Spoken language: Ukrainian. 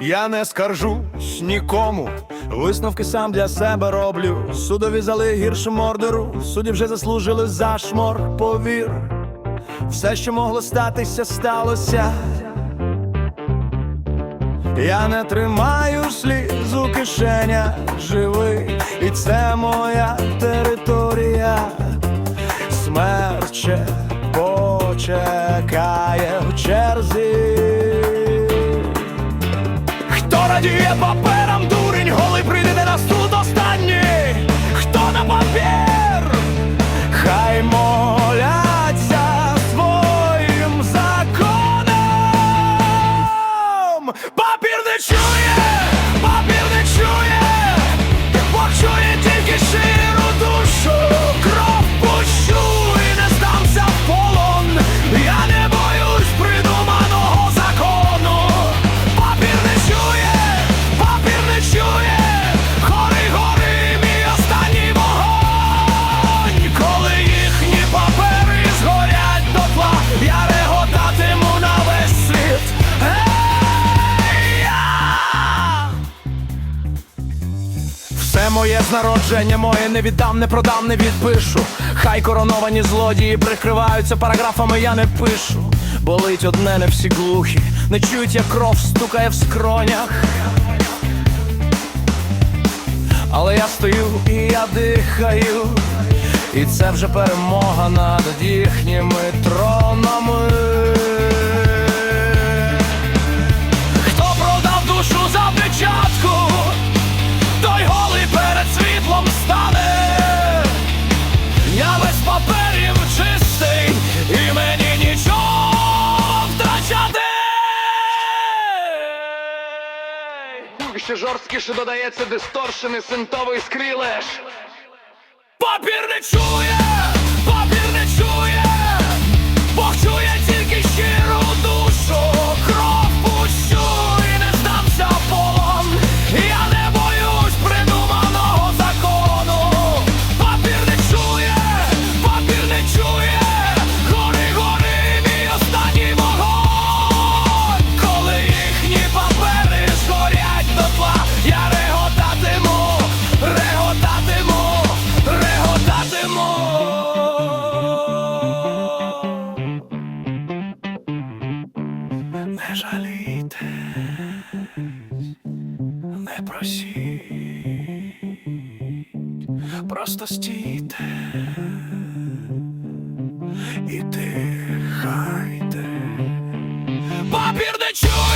Я не скаржусь нікому. Висновки сам для себе роблю. Судові зали гіршим ордеру. Судді вже заслужили за шмор, повір. Все, що могло статися, сталося. Я не тримаю сліз у кишенях живий, і це моя територія. Смерть ще радіє паперам, Моє з народження, моє не віддам, не продам, не відпишу. Хай короновані злодії прикриваються параграфами, я не пишу. Болить одне, не всі глухі, не чують, як кров стукає в скронях. Але я стою і я дихаю, і це вже перемога над їхніми тронами. Ще жорсткіше додається дисторшений синтовий скрілеш. Папір не чує, папір не чує, не просіть, просто стійте і дихайте. Папір не чує.